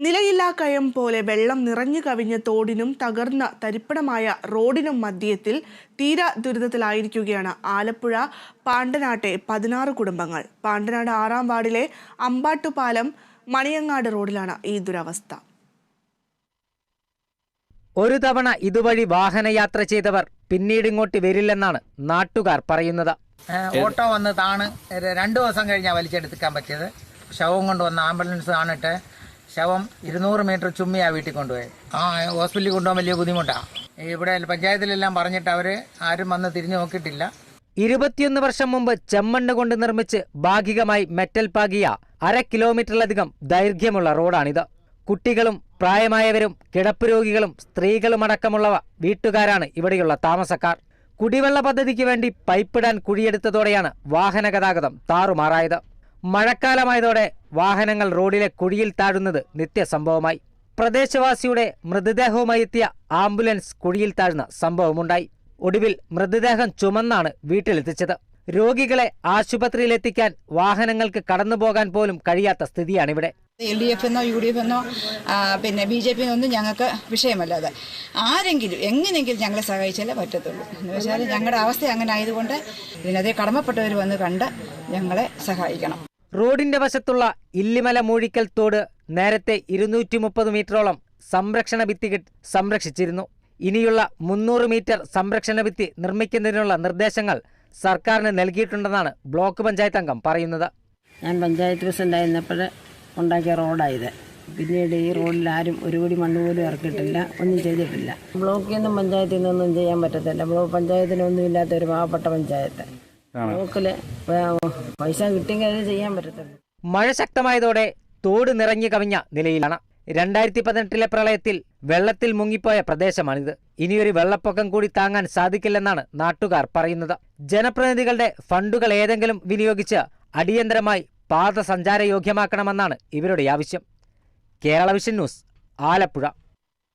നിലയില്ലാ കയം പോലെ വെള്ളം നിറഞ്ഞു കവിഞ്ഞ തോടിനും തകർന്ന തരിപ്പണമായ റോഡിനും മധ്യത്തിൽ തീര ദുരിതത്തിലായിരിക്കുകയാണ് ആലപ്പുഴ പാണ്ടനാട്ടെ പതിനാറ് കുടുംബങ്ങൾ. പാണ്ടനാട് ആറാം വാർഡിലെ അമ്പാട്ടുപാലം മണിയങ്ങാട് റോഡിലാണ് ഈ ദുരവസ്ഥ. ഒരു തവണ ഇതുവഴി വാഹനയാത്ര ചെയ്തവർ പിന്നീട് ഇങ്ങോട്ട് വരില്ലെന്നാണ് നാട്ടുകാർ പറയുന്നത്. ഓട്ടോ വന്ന് താണ് രണ്ടു ദിവസം കഴിഞ്ഞാൽ വലിച്ചെടുക്കാൻ പറ്റിയത്. ശവം കൊണ്ടുവന്ന ആംബുലൻസ് താണിട്ട് ശവം ഇരുന്നൂറ് മീറ്റർ ചുമ്മിയാ വീട്ടിൽ കൊണ്ടുപോയി ആ ഹോസ്പിറ്റലിൽ കൊണ്ടുപോകാൻ വലിയ ബുദ്ധിമുട്ടാണ് ഇവിടെ പഞ്ചായത്തിലെല്ലാം പറഞ്ഞിട്ട് അവർ ആരും വന്ന് തിരിഞ്ഞു നോക്കിയിട്ടില്ല. ഇരുപത്തിയൊന്ന് വർഷം മുമ്പ് ചെമ്മണ്ണ് കൊണ്ട് നിർമ്മിച്ച് ഭാഗികമായി മെറ്റൽ പാകിയ അര കിലോമീറ്ററിലധികം ദൈർഘ്യമുള്ള റോഡാണിത്. കുട്ടികളും പ്രായമായവരും കിടപ്പ് രോഗികളും സ്ത്രീകളും അടക്കമുള്ളവ വീട്ടുകാരാണ് ഇവിടെയുള്ള താമസക്കാർ. കുടിവെള്ള പദ്ധതിക്ക് വേണ്ടി പൈപ്പിടാൻ കുഴിയെടുത്തതോടെയാണ് വാഹന ഗതാഗതം താറുമാറായത്. മഴക്കാലമായതോടെ വാഹനങ്ങൾ റോഡിലെ കുഴിയിൽ താഴുന്നത് നിത്യസംഭവമായി. പ്രദേശവാസിയുടെ മൃതദേഹവുമായി എത്തിയ ആംബുലൻസ് കുഴിയിൽ താഴ്ന്ന സംഭവമുണ്ടായി. ഒടുവിൽ മൃതദേഹം ചുമന്നാണ് വീട്ടിലെത്തിച്ചത്. രോഗികളെ ആശുപത്രിയിലെത്തിക്കാൻ വാഹനങ്ങൾക്ക് കടന്നുപോകാൻ പോലും കഴിയാത്ത സ്ഥിതിയാണിവിടെ. എൽ ഡി എഫ് എന്നോ യു ഡി എഫ് എന്നോ പിന്നെ ബി ജെ പി എന്നൊന്നും ഞങ്ങൾക്ക് വിഷയമല്ലാതെ. ആരെങ്കിലും എങ്ങനെയെങ്കിലും ഞങ്ങളെ സഹായിച്ചാലേ പറ്റത്തുള്ളൂ. എന്ന് വെച്ചാൽ ഞങ്ങളുടെ അവസ്ഥ അങ്ങനെ ആയതുകൊണ്ട് ഇതിനതേ കടമപ്പെട്ടവർ വന്ന് കണ്ട് ഞങ്ങളെ സഹായിക്കണം. റോഡിന്റെ വശത്തുള്ള ഇല്ലിമല മൂഴിക്കൽ തോട് നേരത്തെ ഇരുന്നൂറ്റി മുപ്പത് മീറ്ററോളം സംരക്ഷണ ഭിത്തി സംരക്ഷിച്ചിരുന്നു. ഇനിയുള്ള മുന്നൂറ് മീറ്റർ സംരക്ഷണ ഭിത്തി നിർമ്മിക്കുന്നതിനുള്ള നിർദ്ദേശങ്ങൾ സർക്കാരിന് നൽകിയിട്ടുണ്ടെന്നാണ് ബ്ലോക്ക് പഞ്ചായത്ത് അംഗം പറയുന്നത്. ഞാൻ പഞ്ചായത്ത് പ്രസിഡന്റ് ആയിരുന്നപ്പോൾ ഉണ്ടാക്കിയ റോഡായത്. പിന്നീട് ഈ റോഡിൽ ആരും ഒരു കൂടി മണ്ണ് പോലും ഇറക്കിയിട്ടില്ല ഒന്നും ചെയ്തിട്ടില്ല. ബ്ലോക്കിൽ നിന്നും പഞ്ചായത്തിൽ നിന്നൊന്നും ചെയ്യാൻ പറ്റത്തില്ല. ബ്ലോക്ക് പഞ്ചായത്തിനൊന്നും ഇല്ലാത്ത ഒരു പാവപ്പെട്ട പഞ്ചായത്ത്. പൈസ കിട്ടിയെങ്കിൽ ചെയ്യാൻ പറ്റത്തുള്ളൂ. മഴ ശക്തമായതോടെ തോട് നിറഞ്ഞു കവിഞ്ഞ നിലയിലാണ്. രണ്ടായിരത്തി പതിനെട്ടിലെ പ്രളയത്തിൽ വെള്ളത്തിൽ മുങ്ങിപ്പോയ പ്രദേശമാണിത്. ഇനിയൊരു വെള്ളപ്പൊക്കം കൂടി താങ്ങാൻ സാധിക്കില്ലെന്നാണ് നാട്ടുകാർ പറയുന്നത്. ജനപ്രതിനിധികളുടെ ഫണ്ടുകൾ ഏതെങ്കിലും വിനിയോഗിച്ച് അടിയന്തരമായി പാത സഞ്ചാരയോഗ്യമാക്കണമെന്നാണ് ഇവരുടെ ആവശ്യം. Kerala Vision News Alappuzha.